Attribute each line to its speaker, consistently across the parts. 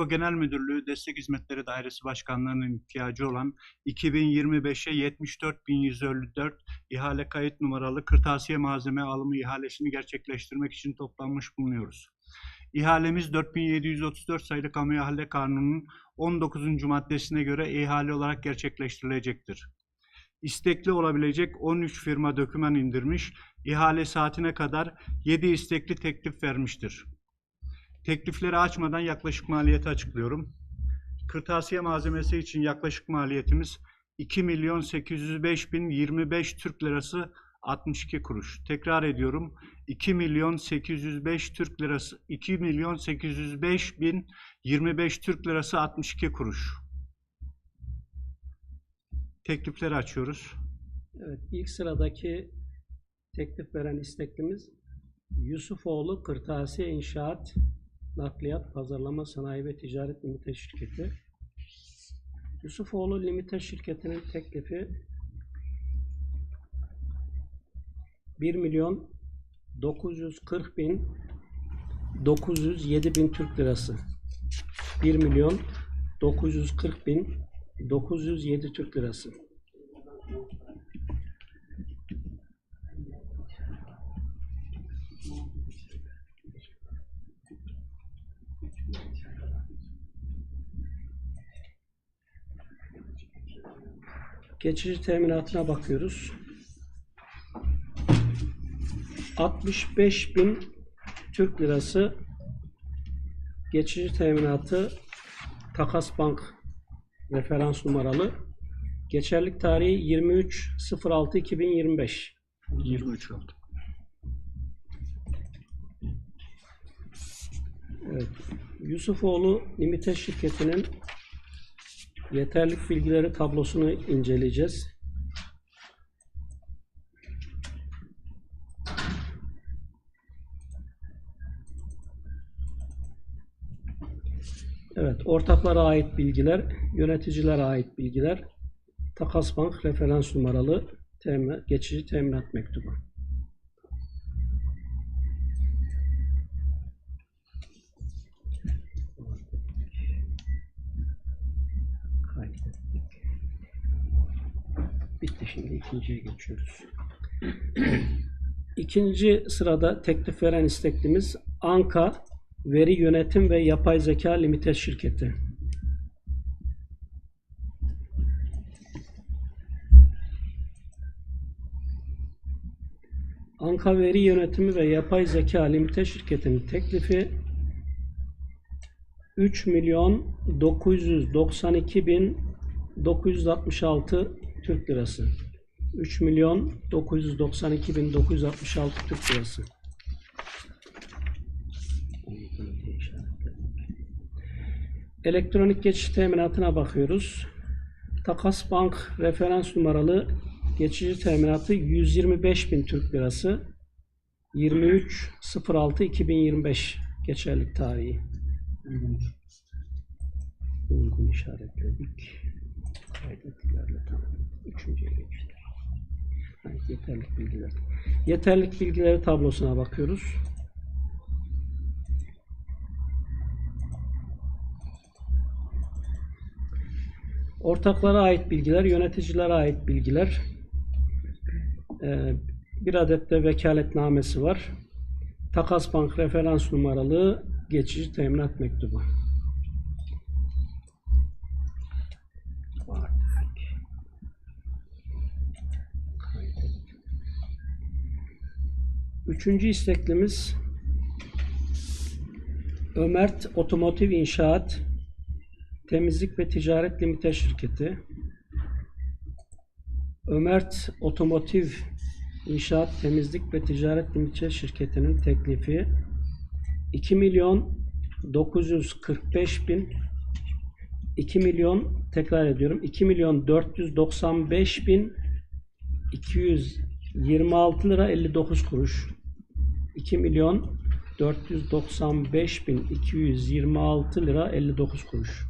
Speaker 1: EGO Genel Müdürlüğü Destek Hizmetleri Dairesi Başkanlığı'nın ihtiyacı olan 2025'e 74.154 ihale kayıt numaralı kırtasiye malzeme alımı ihalesini gerçekleştirmek için toplanmış bulunuyoruz. İhalemiz 4734 sayılı Kamu İhale Kanunu'nun 19. maddesine göre ihale olarak gerçekleştirilecektir. İstekli olabilecek 13 firma döküman indirmiş, ihale saatine kadar 7 istekli teklif vermiştir. Teklifleri açmadan yaklaşık maliyeti açıklıyorum. Kırtasiye malzemesi için yaklaşık maliyetimiz 2 milyon 805 bin 25 Türk lirası 62 kuruş. Tekrar ediyorum. 2 milyon 805 Türk lirası 2 milyon 805 bin 25 Türk lirası 62 kuruş. Teklifleri açıyoruz.
Speaker 2: Evet, ilk sıradaki teklif veren isteklimiz Yusufoğlu Kırtasiye İnşaat Nakliyat Pazarlama Sanayi ve Ticaret Limite Şirketi. Yusufoğlu Limite Şirketi'nin teklifi 1 milyon 940 bin 907 bin Türk lirası. 1 milyon 940 bin 907 Türk lirası. Geçici teminatına bakıyoruz. 65 bin Türk lirası geçici teminatı Takas Bank referans numaralı. Geçerlik tarihi 23.06.2025.
Speaker 1: 23 oldu.
Speaker 2: Evet. Yusufoğlu Limite şirketinin yeterlik bilgileri tablosunu inceleyeceğiz. Evet, ortaklara ait bilgiler, yöneticilere ait bilgiler, Takas Bank referans numaralı temin, geçici teminat mektubu. Bitti şimdi ikinciye geçiyoruz. İkinci sırada teklif veren isteklimiz Anka Veri Yönetim ve Yapay Zeka Limited Şirketi. Anka Veri Yönetimi ve Yapay Zeka Limited Şirketi'nin teklifi 3 milyon 992 bin 966 Türk lirası. 3 milyon 992 bin 966 Türk lirası. Elektronik geçiş teminatına bakıyoruz. Takas Bank referans numaralı geçici teminatı 125 bin Türk lirası. 23.06.2025 geçerlik tarihi. Uygun işaretledik. Kaydettilerle tamam. Üçüncüye geçtik. Ha, yeterlik bilgiler. Yeterlik bilgileri tablosuna bakıyoruz. Ortaklara ait bilgiler, yöneticilere ait bilgiler. Ee, bir adet de vekaletnamesi var. Takas Bank referans numaralı geçici teminat mektubu. Üçüncü isteklimiz Ömert Otomotiv İnşaat Temizlik ve Ticaret Limite Şirketi. Ömert Otomotiv İnşaat Temizlik ve Ticaret Limite Şirketi'nin teklifi 2 milyon 945 bin 2 milyon tekrar ediyorum 2 milyon 495 bin 226 lira 59 kuruş 2 milyon 495 bin 226 lira 59 kuruş.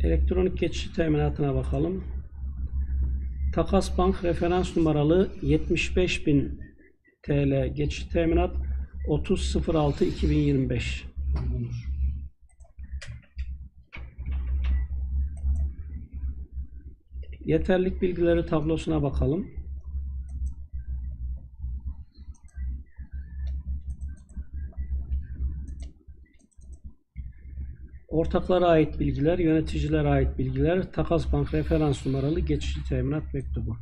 Speaker 2: Elektronik geçiş teminatına bakalım. Takas Bank referans numaralı 75.000 TL geçiş teminat 30.06.2025 Yeterlik bilgileri tablosuna bakalım. Ortaklara ait bilgiler, yöneticilere ait bilgiler, Takas Bank referans numaralı geçici teminat mektubu.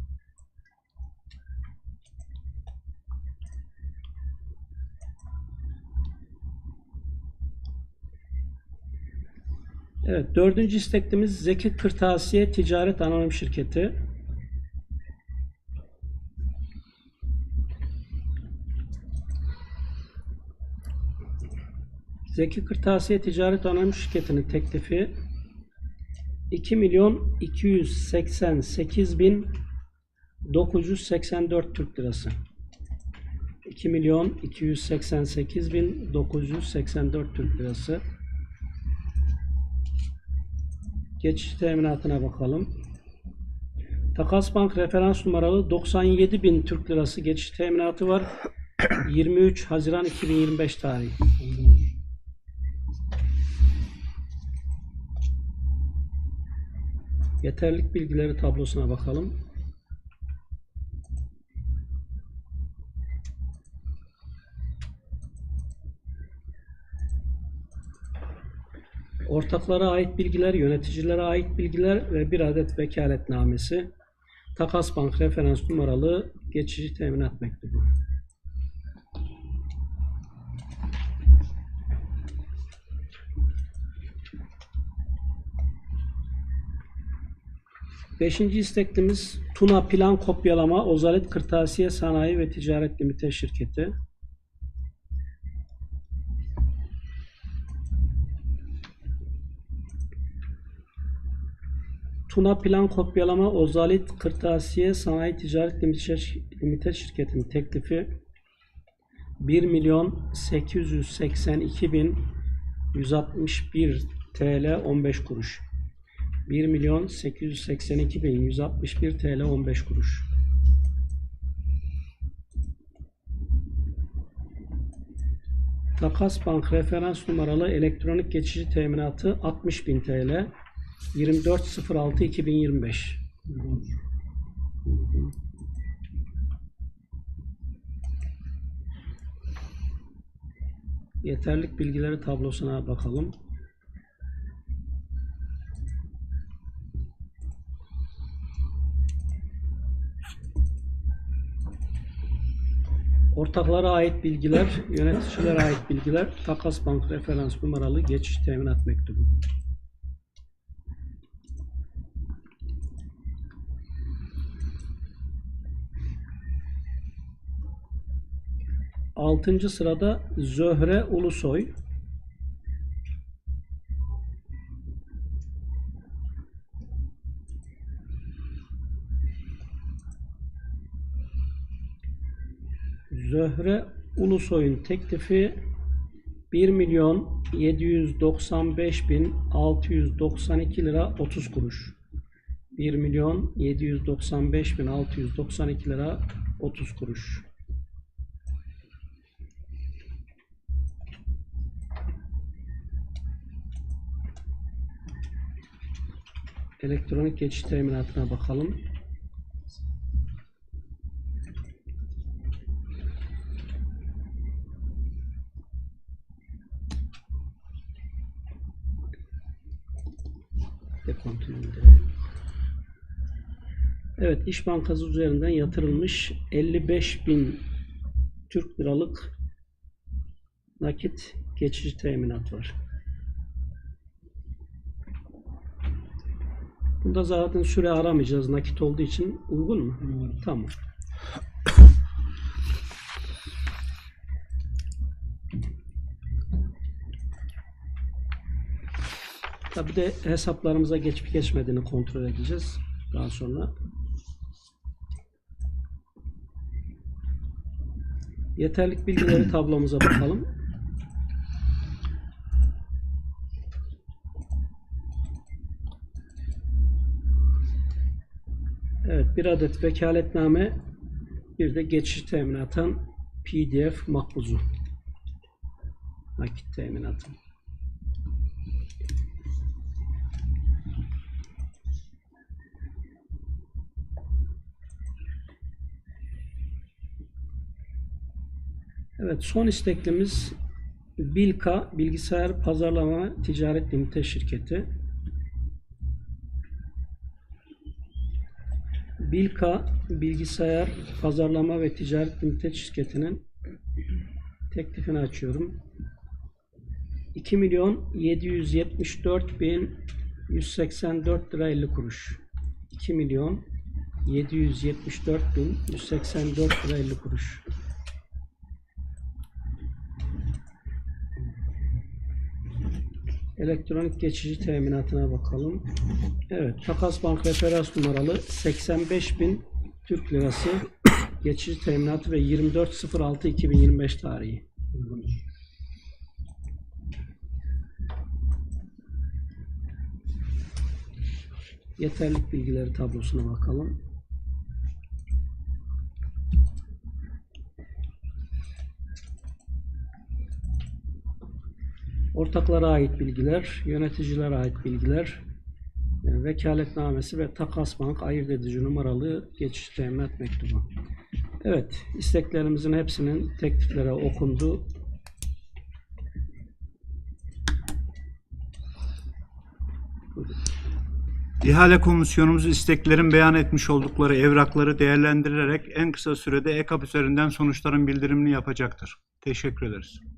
Speaker 2: Evet, dördüncü isteklimiz Zeki Kırtasiye Ticaret Anonim Şirketi. Zeki Kırtasiye Ticaret Anonim Şirketi'nin teklifi 2 milyon 288 bin 984 Türk Lirası. 2 milyon 288 bin 984 Türk Lirası. Geçiş teminatına bakalım. Takas Bank referans numaralı 97 bin Türk Lirası geçiş teminatı var. 23 Haziran 2025 tarihi. Yeterlik bilgileri tablosuna bakalım. Ortaklara ait bilgiler, yöneticilere ait bilgiler ve bir adet vekaletnamesi. Takas Bank referans numaralı geçici teminat mektubu. Beşinci isteklimiz Tuna Plan Kopyalama Ozalet Kırtasiye Sanayi ve Ticaret Limited Şirketi. Tuna Plan Kopyalama Ozalit Kırtasiye Sanayi Ticaret Limited Şirketi'nin teklifi 1 milyon 882 bin 161 TL 15 kuruş. 1 milyon 882 bin 161 TL 15 kuruş. Takas Bank referans numaralı elektronik geçici teminatı 60 bin TL 24.06.2025 Yeterlik bilgileri tablosuna bakalım. Ortaklara ait bilgiler, yöneticilere ait bilgiler, Takas Bank referans numaralı geçiş teminat mektubu. Altıncı sırada Zöhre Ulusoy. Zöhre Ulusoy'un teklifi 1 milyon 795 bin 692 lira 30 kuruş. 1 milyon 795 bin 692 lira 30 kuruş. Elektronik geçiş teminatına bakalım. Evet, İş Bankası üzerinden yatırılmış 55 bin Türk liralık nakit geçici teminat var. Bunda zaten süre aramayacağız nakit olduğu için uygun mu? Tamam. Tabi de hesaplarımıza geçip geçmediğini kontrol edeceğiz daha sonra. Yeterlik bilgileri tablomuza bakalım. Evet, bir adet vekaletname, bir de geçiş teminatın PDF makbuzu. Nakit teminatı. Evet son isteklimiz Bilka Bilgisayar Pazarlama Ticaret Limited şirketi. Bilka Bilgisayar Pazarlama ve Ticaret Limited şirketinin teklifini açıyorum. 2 milyon 774 bin 184 lira 50 kuruş. 2 milyon 774 bin 184 lira 50 kuruş. Elektronik geçici teminatına bakalım. Evet, Takas Bank referans numaralı 85 bin Türk lirası geçici teminatı ve 24.06.2025 tarihi. Yeterlik bilgileri tablosuna bakalım. Ortaklara ait bilgiler, yöneticilere ait bilgiler, yani vekaletnamesi ve takas bank ayırt edici numaralı geçiş teminat mektubu. Evet, isteklerimizin hepsinin tekliflere okundu.
Speaker 1: İhale komisyonumuz isteklerin beyan etmiş oldukları evrakları değerlendirerek en kısa sürede EKAP üzerinden sonuçların bildirimini yapacaktır. Teşekkür ederiz.